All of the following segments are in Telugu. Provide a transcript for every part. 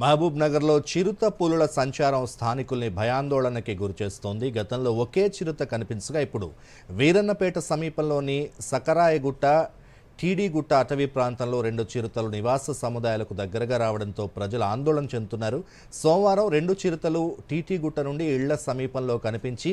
మహబూబ్ నగర్లో చిరుత పులుల సంచారం స్థానికుల్ని భయాందోళనకి గురిచేస్తోంది. గతంలో ఒకే చిరుత కనిపించగా ఇప్పుడు వీరన్నపేట సమీపంలోని సకరాయగుట్ట టీడీగుట్ట అటవీ ప్రాంతంలో రెండు చిరుతలు నివాస సముదాయాలకు దగ్గరగా రావడంతో ప్రజలు ఆందోళన చెందుతున్నారు. సోమవారం రెండు చిరుతలు టీటీగుట్ట నుండి ఇళ్ళ సమీపంలో కనిపించి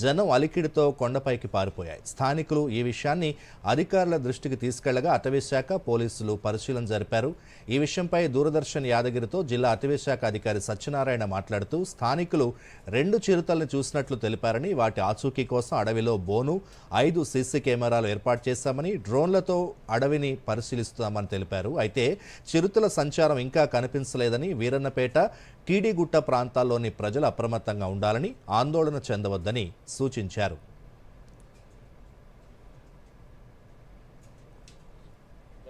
జనం అలికిడితో కొండపైకి పారిపోయాయి. స్థానికులు ఈ విషయాన్ని అధికారుల దృష్టికి తీసుకెళ్ళగా అటవీశాఖ పోలీసులు పరిశీలన జరిపారు. ఈ విషయంపై దూరదర్శన్ యాదగిరితో జిల్లా అటవీశాఖ అధికారి సత్యనారాయణ మాట్లాడుతూ స్థానికులు రెండు చిరుతల్ని చూసినట్లు తెలిపారని వాటి ఆచూకీ కోసం అడవిలో బోను ఐదు సీసీ కెమెరాలు ఏర్పాటు చేశామని డ్రోన్లతో అడవిని పరిశీలిస్తామని తెలిపారు. అయితే చిరుతల సంచారం ఇంకా కనిపించలేదని వీరన్నపేట టీడీగుట్ట ప్రాంతాల్లోని ప్రజలు అప్రమత్తంగా ఉండాలని ఆందోళన చెందవద్దని సూచించారు.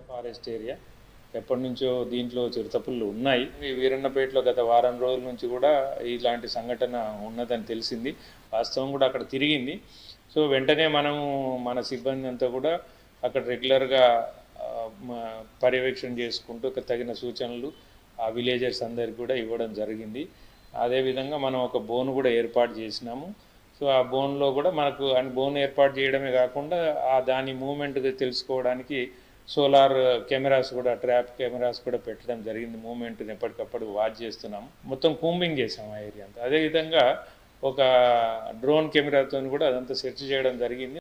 Forest area. ఎప్పటి నుంచో దీంట్లో చిరుతపుళ్ళు ఉన్నాయి. ఈ వీరన్నపేటలో గత వారం రోజుల నుంచి కూడా ఇలాంటి సంఘటన ఉన్నదని తెలిసింది. వాస్తవం కూడా అక్కడ తిరిగింది. సో వెంటనే మనము మన సిబ్బంది అంతా కూడా అక్కడ రెగ్యులర్గా పర్యవేక్షణ చేసుకుంటూ తగిన సూచనలు ఆ విలేజర్స్ అందరికి కూడా ఇవ్వడం జరిగింది. అదేవిధంగా మనం ఒక బోన్ కూడా ఏర్పాటు చేసినాము. సో ఆ బోన్లో కూడా మనకు అండ్ బోన్ ఏర్పాటు చేయడమే కాకుండా ఆ దాని మూమెంట్ తెలుసుకోవడానికి సోలార్ కెమెరాస్ కూడా ట్రాప్ కెమెరాస్ కూడా పెట్టడం జరిగింది. మూమెంట్ని ఎప్పటికప్పుడు వాచ్ చేస్తున్నాము. మొత్తం కూంబింగ్ చేసాము ఆ ఏరియా అంతా. అదేవిధంగా ఒక డ్రోన్ కెమెరాతో కూడా అదంతా సెర్చ్ చేయడం జరిగింది.